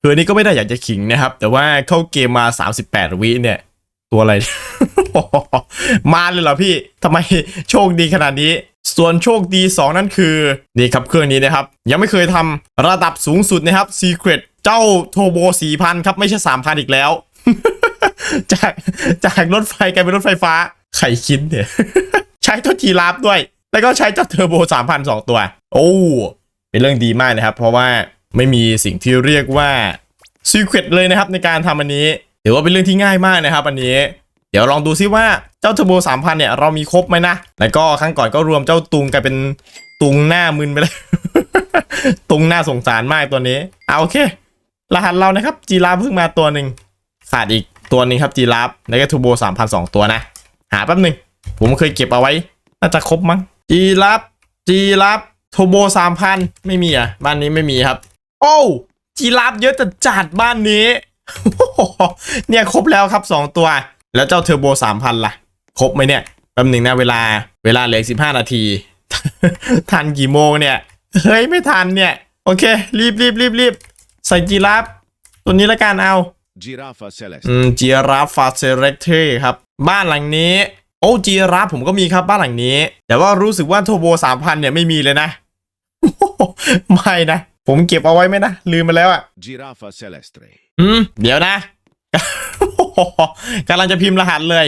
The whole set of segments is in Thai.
คืออันนี้ก็ไม่ได้อยากจะขิงนะครับ แต่ว่าเข้าเกมมา 38 วิเนี่ย ตัวอะไร มาเลยเหรอพี่ทำไมโชคดีขนาดนี้ ส่วนโชคดี 2 นั่นคือ นี่ครับเครื่องนี้นะครับ ยังไม่เคยทำระดับสูงสุดนะครับ Secret เจ้าโทโบ 4,000 ครับ ไม่ใช่ 3,000 อีกแล้ว จากจากรถไฟกลายเป็นรถไฟฟ้าไข่คิดเนี่ย ใช้เจ้าจีราฟด้วย แล้วก็ใช้เจ้าเทอร์โบ 3,002 ตัว โอ้ เป็นเรื่องดีมากนะครับ เพราะว่า ไม่มีสิ่งที่เรียกว่า Secret เลยนะครับในการทำอันนี้ถือว่าเป็นเรื่องที่ง่ายมากนะครับอันนี้ เดี๋ยวลองดูซิว่าเจ้าเทอร์โบ3,000เนี่ยเรามีครบไหมนะ แล้วก็ครั้งก่อนก็รวมเจ้าตุงกลายเป็นตุงหน้ามึนไปเลยตุงหน้าสงสารมากตัวนี้เอาโอเค รหัสเรานะครับจีราฟเพิ่งมาตัวหนึ่งขาดอีกตัวหนึ่งครับจีราฟแล้วก็ทูโบ3,000สองตัวนะ หาแป๊บหนึ่งผมเคยเก็บเอาไว้ น่าจะครบมั้งจีราฟจีราฟทูโบ3,000ไม่มีอะ บ้านนี้ไม่มีครับ โอ้จีราฟเยอะแต่จัดบ้านนี้ เนี่ยครบแล้วครับ 2 ตัว แล้วเจ้าเทอร์โบ3,000ล่ะ ครบไหมเนี่ยแป๊บหนึ่งนะเวลาเวลาเหลือ15นาที ทันกี่โมงเนี่ย เฮ้ย ไม่ทันเนี่ย โอเค รีบรีบรีบรีบใส่จีราฟตัวนี้ละกันเอา Giraffa celeste. อืมจีราฟฟาเซเรคเทครับ บ้านหลังนี้ โอ้จีราฟผมก็มีครับบ้านหลังนี้ แต่ว่ารู้สึกว่าโทโบสามพันเนี่ยไม่มีเลยนะไม่นะ ผมเก็บเอาไว้ไหมนะ ลืมไปแล้วอะ Giraffa celeste. อืม เดี๋ยวนะ กำลังจะพิมพ์รหัสเลย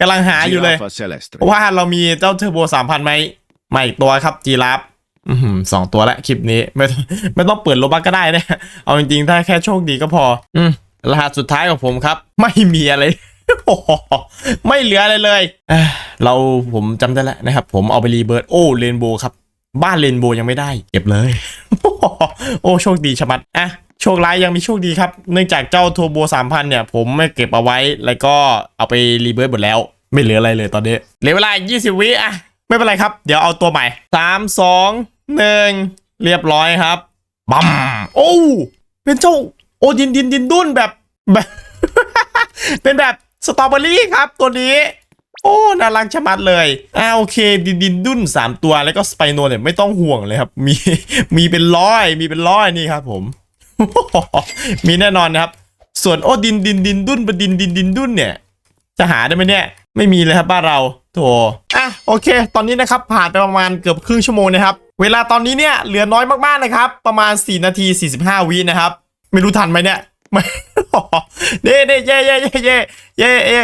กำลังหาอยู่เลย Giraffa celeste. ว่าเรามีเจ้าเทอร์โบสามพันไหมมาอีกตัวครับจีราฟอือหือสองตัวละคลิปนี้ไม่ต้องไม่ต้องเปิดโลบักก็ได้นะ เอาจริงๆ ถ้าแค่โชคดีก็พอ อืมรหัสสุดท้ายของผมครับ ไม่มีอะไร ไม่เหลืออะไรเลยเอ้ยเราผมจำได้แล้วนะครับ ผมเอาไปรีเบิร์ดโอ้เรนโบครับ บ้านเรนโบยังไม่ได้ เก็บเลย โอ้โชคดีชะมัดอะโชคร้ายยังมีโชคดีครับ เนื่องจากเจ้าโทโบสามพันเนี่ย ผมไม่เก็บเอาไว้แล้วก็เอาไปรีเบิร์ดหมดแล้ว ไม่เหลืออะไรเลยตอนนี้เหลือเวลาอีก20 วิอะ ไม่เป็นไรครับ เดี๋ยวเอาตัวใหม่สามสองหนึ่งเรียบร้อยครับบัมโอ้เป็นเจ้าโอดินดินดินดุนแบบแบบ เป็นแบบสตรอเบอรี่ครับตัวนี้ โอ้น่ารักชะมัดเลยอ่าโอเค ดินดินดุนสามตัวแล้วก็สไปโนเนี่ยไม่ต้องห่วงเลยครับ มีมีเป็นร้อยมีเป็นร้อยนี่ครับผม มีแน่นอนนะครับ ส่วนโอ้ดินดินดินดุนประดินดินดินดุนเนี่ยจะหาได้ไหมเนี่ยไม่มีเลยครับบ้านเราโถอะโอเค ตอนนี้นะครับผ่านไปประมาณเกือบครึ่งชั่วโมงนะครับ เวลาตอนนี้เนี่ยเหลือน้อยมากๆนะครับ ประมาณ 4 นาที 45 วินะครับ ไม่รู้ทันไหมเนี่ยไม่เด้เด้เย่เย่เย่เย่เย่เย่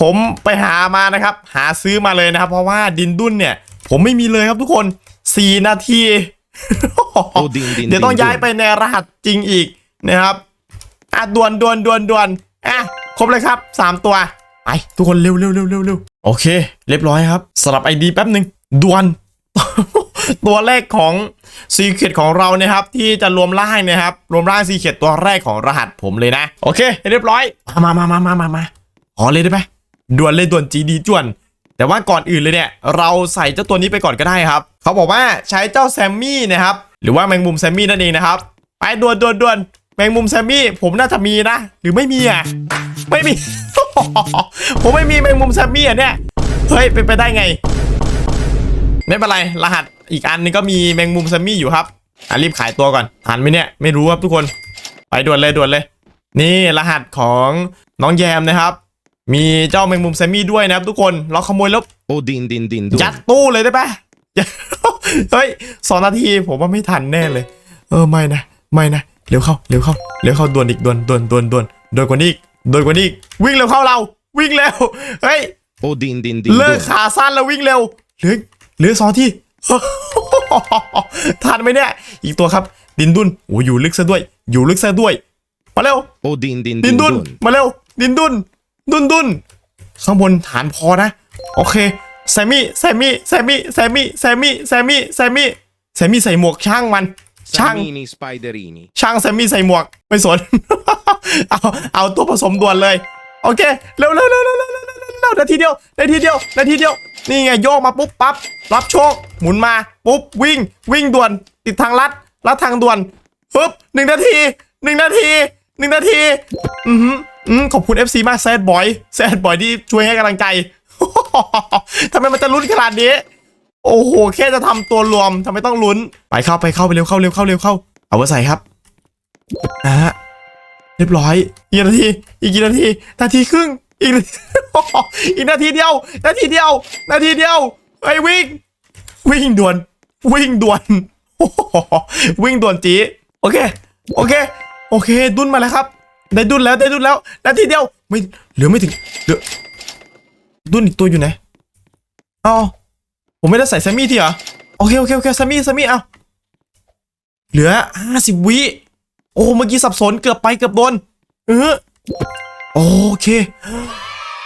ผมไปหามานะครับ หาซื้อมาเลยนะครับ เพราะว่าดินดุนเนี่ย ผมไม่มีเลยครับทุกคน 4 นาทีโอ้ดินดินเดี๋ยวต้องดินย้ายไปในรหัสจริงอีกนะครับอะด่วนด่วนด่วนด่วนอะครบเลยครับสามตัวไปทุกคนเร็วเร็วเร็วเร็วเร็วโอเค เรียบร้อยครับสลับไอดีแป๊บหนึ่งด่วน ตัวแรกของซีเคดของเรานะครับ ที่จะรวมร่างนะครับ รวมร่างซีเคดตัวแรกของรหัสผมเลยนะ โอเค เรียบร้อย มามามามามามาขอเลยได้ไหม ด่วนเลยด่วนจีดีจวน แต่ว่าก่อนอื่นเลยเนี่ย เราใส่เจ้าตัวนี้ไปก่อนก็ได้ครับ เขาบอกว่าใช้เจ้าแซมมี่นะครับ หรือว่าแมงมุมแซมมี่นั่นเองนะครับ ไปด่วนด่วนด่วนแมงมุมแซมมี่ผมน่าจะมีนะ หรือไม่มีอะ ไม่มี ผมไม่มีแมงมุมแซมมี่อะเนี่ย เฮ้ยเป็นไปได้ไง ไม่เป็นไร รหัสอีกอันนึงก็มีแมงมุมแซมมี่อยู่ครับอะรีบขายตัวก่อนทันไหมเนี่ย ไม่รู้ครับทุกคน ไปด่วนเลยด่วนเลย นี่รหัสของน้องแยมนะครับ มีเจ้าแมงมุมแซมมี่ด้วยนะครับทุกคน เราขโมยแล้วโอ้ดินดินดินยัดตู้เลยได้ปะเฮ้ยสองนาทีผมว่าไม่ทันแน่เลย เออไม่นะไม่นะเร็วเข้าเร็วเข้าเร็วเข้าด่วนอีกด่วนด่วนด่วนด่วนด่วนกว่านี้อีกด่วนกว่านี้อีกวิ่งเร็วเข้าเรา วิ่งเร็วเฮ้ยโอ้ดินดินดินเลิกขาสั้นแล้ววิ่งเร็วเหลือเหลือสองที่ทันไหมเนี่ยอีกตัวครับ ดินดุนโอ้อยู่ลึกซะด้วย อยู่ลึกซะด้วย มาเร็วโอ้ดินดินดิดินนดุนดุนมาเร็วดินดุน ดุนดุนข้างบนฐานพอนะ โอเคแซมมี่แซมมี่แซมมี่แซมมี่แซมมี่แซมมี่แซมมี่แซมมี่ใส่หมวกช่างมันช่าง Samini spiderini ช่างแซมมี่ใส่หมวกไม่สนเอาเอาตัวผสมด่วนเลย โอเคเร็วเร็วเร็วเร็วเร็วเร็วเร็วเร็วเร็วนาทีเดียวนาทีเดียวนาทีเดียวนี่ไงโยกมาปุ๊บปั๊บรับโชคหมุนมาปุ๊บวิ่งวิ่งด่วน ติดทางลัดลัดทางด่วนปึ๊บหนึ่งนาทีหนึ่งนาทีหนึ่งนาที อือหืออืม ขอบคุณ FC มากแซดบอยแซดบอยที่ช่วยให้กำลังใจทำไมมันจะลุ้นขนาดนี้ โอ้โห แค่จะทำตัวรวมทำไมต้องลุ้น ไปเข้าไปเข้าไปเร็วเข้าเร็วเข้าเร็วเข้า เอาไว้ใส่ครับอ่าฮะเรียบร้อยอีกนาที อีกกี่นาที นาทีครึ่ง อีกอีกนาทีเดียว นาทีเดียว นาทีเดียว ไอ้วิ่ง วิ่งด่วน วิ่งด่วน วิ่งด่วนจีโอเค โอเค โอเค ดุนมาแล้วครับ ได้ดุนแล้วได้ดุนแล้วนาทีเดียวไม่เหลือไม่ถึงเหลือดุนอีกตัวอยู่ไหนอ๋อผมไม่ได้ใส่แซมมี่ทีเหรอโอเคโอเคโอเคแซมมี่แซมมี่เอาเหลือห้าสิบวิโอ้เมื่อกี้สับสนเกือบไปเกือบโดนเออโอเค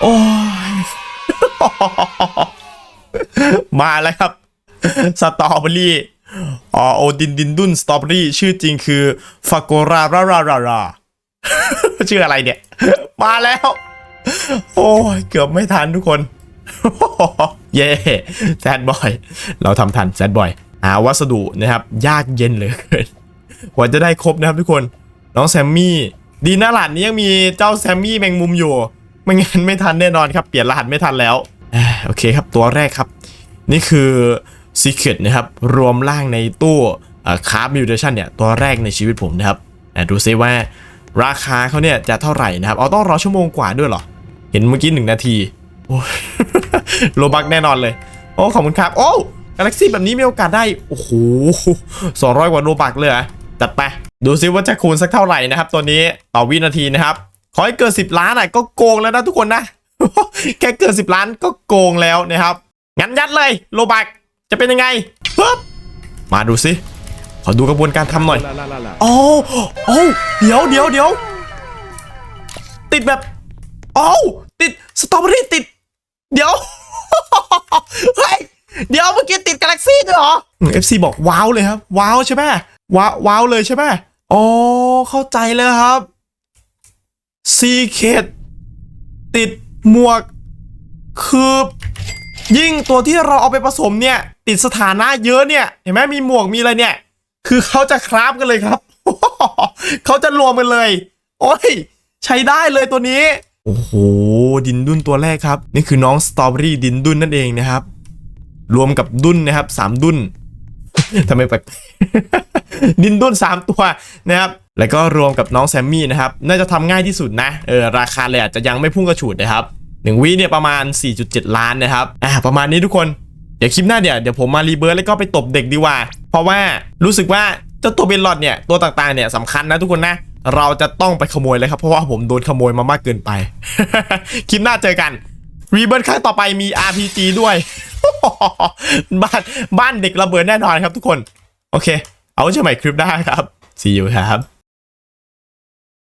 โอ้ยมาแล้วครับสตรอเบอรี่อ๋อโอดินดินดุนสตรอเบอรี่ชื่อจริงคือฟาโกรารารารารา ชื่ออะไรเนี่ย มาแล้ว โอ้ยเกือบไม่ทันทุกคน เย่แซดบอย เราทำทันแซดบอย หาวัสดุนะครับ ยากเย็นเหลยเกินกว่าจะได้ครบนะครับทุกคน น้องแซมมี่ ดีนะหลานนี้ยังมีเจ้าแซมมี่แมงมุมอยู่ ไม่งั้นไม่ทันแน่นอนครับ เปลี่ยนรหัสไม่ทันแล้ว โอเคครับ ตัวแรกครับ นี่คือ Secret นะครับ รวมร่างในตู้คาร์บมิวเทชันเนี่ย ตัวแรกในชีวิตผมนะครับดูซิว่า ราคาเขาเนี่ยจะเท่าไหร่นะครับเอาต้องรอชั่วโมงกว่าด้วยเหรอ เห็นเมื่อกี้หนึ่งนาทีโอ้โลบักแน่นอนเลย โอ้ขอบคุณครับ โอ้กาแล็กซี่แบบนี้มีโอกาสได้ โอ้โหสองร้อยกว่าโลบักเลยจัดไป ดูซิว่าจะคูณสักเท่าไหร่นะครับ ตัวนี้ต่อวินาทีนะครับ ขอให้เกิน10ล้านอะก็โกงแล้วนะทุกคนนะ แค่เกิน10ล้านก็โกงแล้วนะครับ งั้นยัดเลยโลบักจะเป็นยังไงปึ๊บมาดูซิ ขอดูกระบวนการทำหน่อย La la la la. โอ้โอ้เดี๋ยวเดี๋ยวเดี๋ยวติดแบบโอ้ติดสตรอเบอรี่ติด เดี๋ยวเฮ้ยเดี๋ยวเมื่อกี้ติดกาแล็กซี่ด้วยเหรอเอฟซีบอกว้าวเลยครับ ว้าวใช่ไหมว้าวว้าวเลยใช่ไหมอ๋อเข้าใจเลยครับซีเคดติดหมวก คือ ยิ่งตัวที่เราเอาไปผสมเนี่ย ติดสถานะเยอะเนี่ย เห็นไหมมีหมวกมีอะไรเนี่ย คือเขาจะคราฟกันเลยครับ เขาจะรวมกันเลย โอ้ย ใช้ได้เลยตัวนี้ โอ้โห ดินดุนตัวแรกครับ นี่คือน้องสตรอเบอรี่ดินดุนนั่นเองนะครับ รวมกับดุนนะครับสามดุนทำไมแปลกดินดุนสามตัวนะครับ แล้วก็รวมกับน้องแซมมี่นะครับ น่าจะทำง่ายที่สุดนะ เออ ราคาเลยอาจจะยังไม่พุ่งกระฉูดนะครับหนึ่งวิเนี่ยประมาณ 4.7 ล้านนะครับ อ่า ประมาณนี้ทุกคน เดี๋ยวคลิปหน้าเนี่ยเดี๋ยวผมมารีเบิร์ตแล้วก็ไปตบเด็กดีกว่า ราะว่ารู้สึกว่าเจ้าตัวเบนลอดเนี่ยตัวต่างๆเนี่ยสำคัญนะทุกคนนะเราจะต้องไปขโมยเลยครับเพราะว่าผมโดนขโมยมามากเกินไป คลิปหน้าเจอกันรีเบิร์ตครั้งต่อไปมี RPG ด้วย บ้านบ้านเด็กระเบิดแน่นอนครับทุกคน โอเค เอาไว้เจอใหม่คลิปหน้าครับ see you ครับ